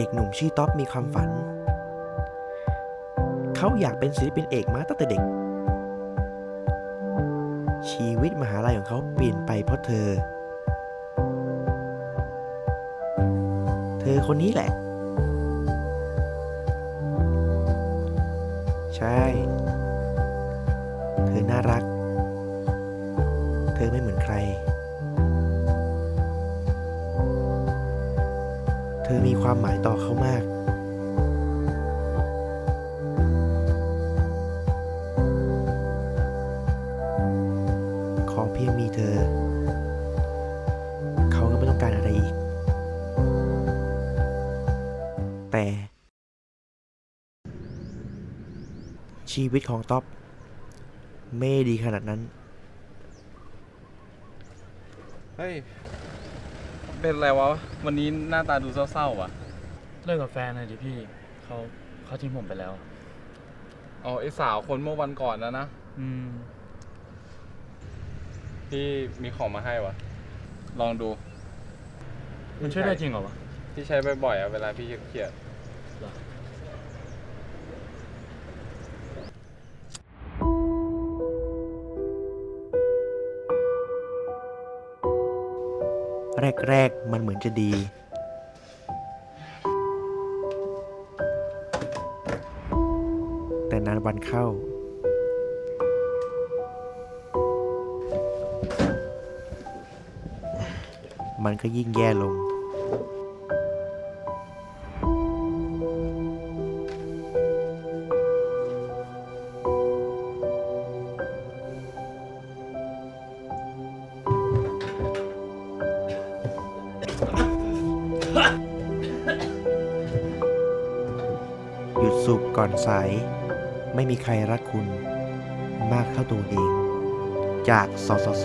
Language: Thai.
เด็กหนุ่มชื่อท็อปมีความฝัน เขาอยากเป็นศิลปินเอกมาตั้งแต่เด็ก ชีวิตมหาลัยของเขาเปลี่ยนไปเพราะเธอ เธอคนนี้แหละ ใช่ เธอน่ารัก เธอไม่เหมือนใคร ธอมีความหมายต่อเขามากขอเพียงมีเธอ เขาก็ไม่ต้องการอะไรอีก แต่ ชีวิตของท็อปไม่ดีขนาดนั้น เฮ้ย เป็นไรวะ วันนี้หน้าตาดูเศร้าๆว่ะ เลิกกับแฟนเลยดิพี่เขาเขาทิ้งผมไปแล้ว อ๋อไอสาวคนเมื่อวันก่อนนะนะ อืม พี่มีของมาให้วะ ลองดูมันช่วยได้จริงเหรอวะ พี่ใช้บ่อยๆอะเวลาพี่เครียดเหรอ แรก ๆ มันเหมือนจะดี แต่นานวันเข้า มันก็ยิ่งแย่ลง หยุดสูบก่อนสาย ไม่มีใครรักคุณ มากเท่าตัวเอง จากสสส